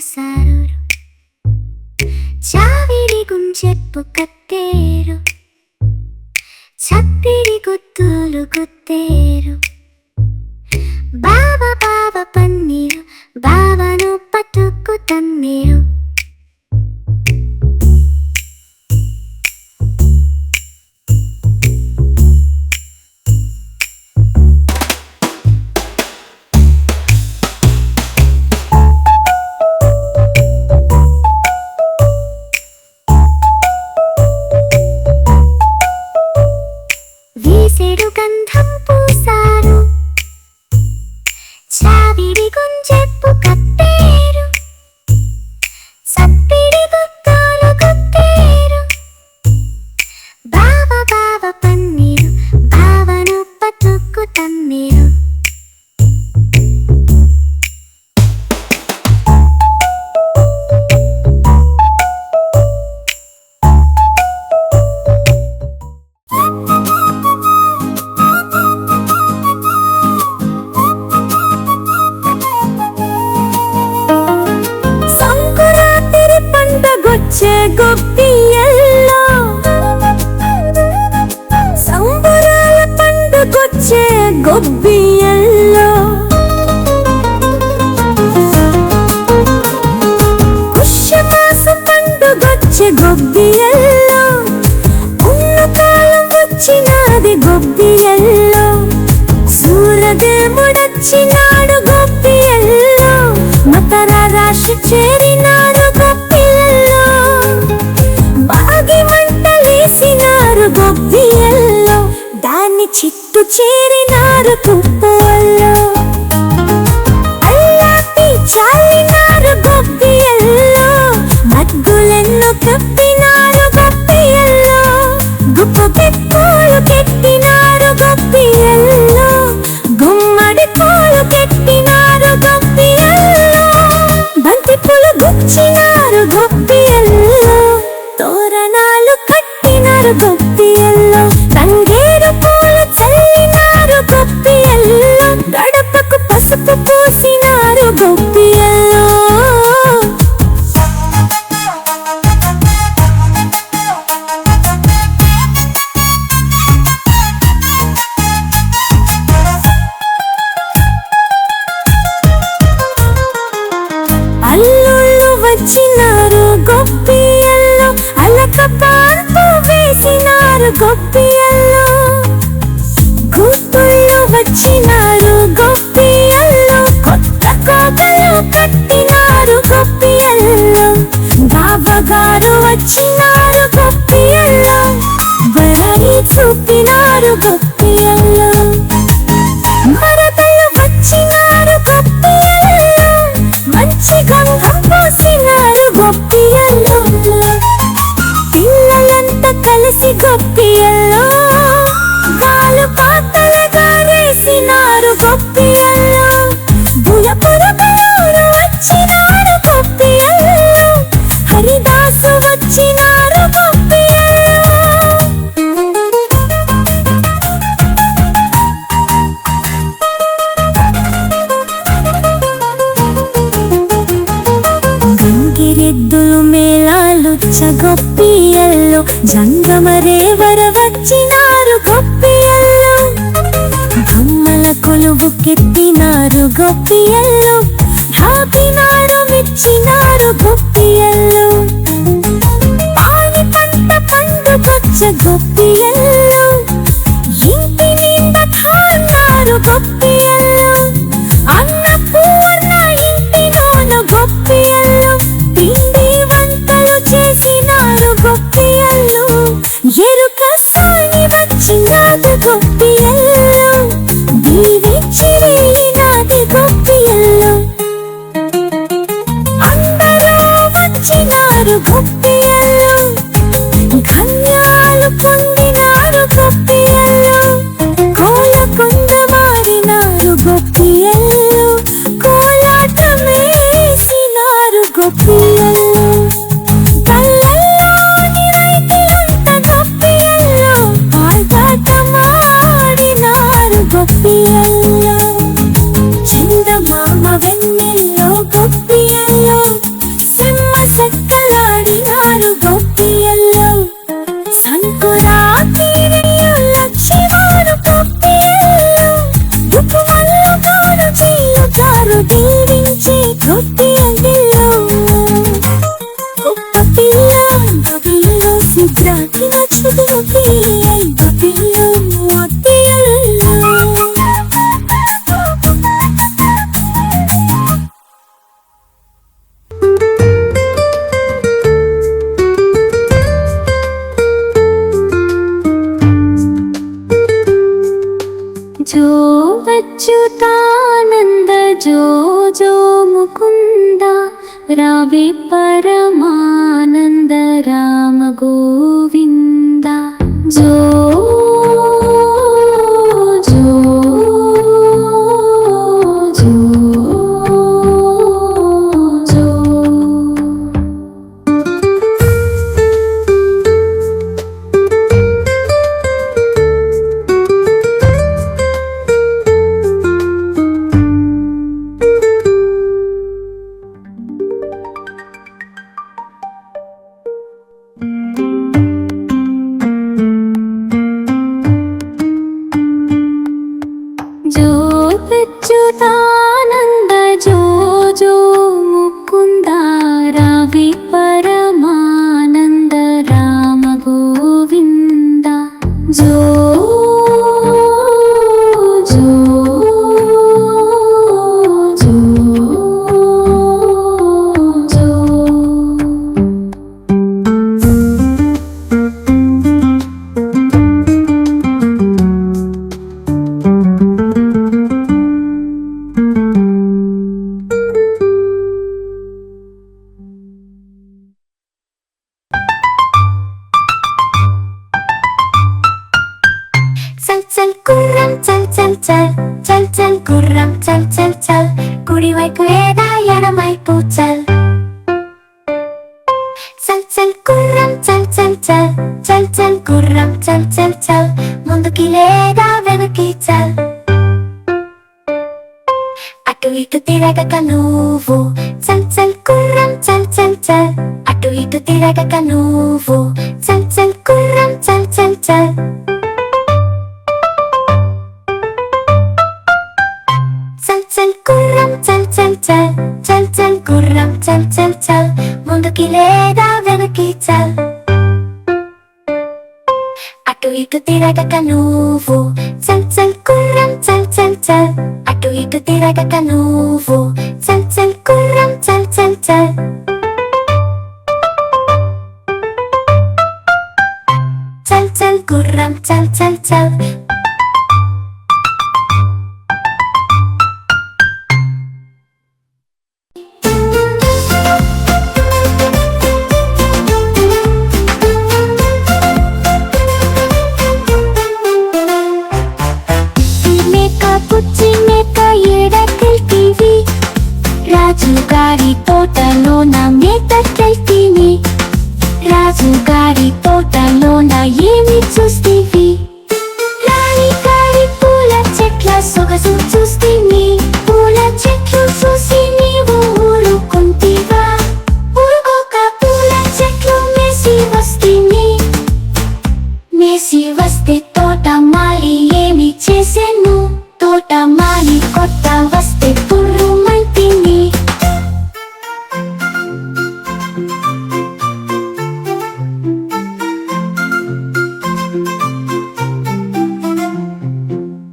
పోసారు చావిడి గుంచెప్పు కత్తేరు. చప్పిడి గుత్తులు గుత్తేరు. బాబా బావ పన్నీరు బావను పట్టుకు తన్నీరు. గొప్పియల్లో సంబరాల పండుగొచ్చే గొబ్బియల్లో పుష్యమాసం పండుగొచ్చే గొబ్బియల్లో ఉన్నకాలం వచ్చినది గొబ్బియల్లో సూర్యదేవుడొచ్చినాడు గొప్పియల్లో మకర రాశి చే గొప్పియల్లో కూతుళ్ళు వచ్చినారు గొప్పియల్లో కొత్త కోకలు కట్టినారు గొప్పియల్లో బావగారు వచ్చినారు గొప్పియల్లో వరని చూపినారు గొప్పియల్లో. మరదలు వచ్చినారు గొప్పియల్లో మంచి గంగం పోసినారు గొప్పియల్లో. పిల్లలంతా కలిసి గొప్పియల్లో. కాలు పాతలుగా రేసినారు గొప్పియల్లో. బులపురుగులు వచ్చినారు గొప్పియల్లో. హరిదాసు వచ్చినారు గొప్పియల్లో. గంగిరెద్దులు మేళాలు గొప్పియల్లో జంగమరేవర వచ్చినారు గొప్పియల్లో. బొమ్మల కొలువు కెత్తినారు గొప్పియల్లు. ఢాపినాడు మెచ్చినారు గొప్పియల్లు. పంట పండుకొచ్చ గొప్పియల్లు. గొప్పియల్లో కళ్ళల్లో నిరైతియం తగొప్పియల్లో ఆర్భాట మాడినారు గొప్పియల్లో చందమామ వెన్నెల్లో గొప్పియల్లో సింహ చల్ చల్ చల్ చల్ చల్ గుర్రం చల్ చల్ చల్ కుడివైపు లేదా ఎడమైపు చల్ చల్ చల్ గుర్రం చల్ చల్ చల్ చల్ చల్ గుర్రం చల్ చల్ చల్ ముందుకి లేదా వెనక్కి చల్ అటు ఇటు తిరగక నువ్వు చల్ చల్ గుర్రం చల్ చల్ చల్ అటు ఇటు తిరగక నువ్వు చల్ చల్ గుర్రం చల్ చల్ చల్ చల్ చల్ గుర్రం చల్ చల్ చల్ ముందుకి లేదా వెనక్కి చల్ అటు ఇటు తిరగక నువ్వు చల్ చల్ గుర్రం చల్ చల్ చల్ అటు ఇటు తిరగక నువ్వు గారి తోటలోన ఏమి చూస్తీవి రాణి పూల చెట్ల సొగసు చూస్తీవి పూల చెట్లు చూసి నీవు ఊరుకుంటీవా? ఊరుకోక పూల చెట్లు మేసి వస్తీని. మేసి వస్తే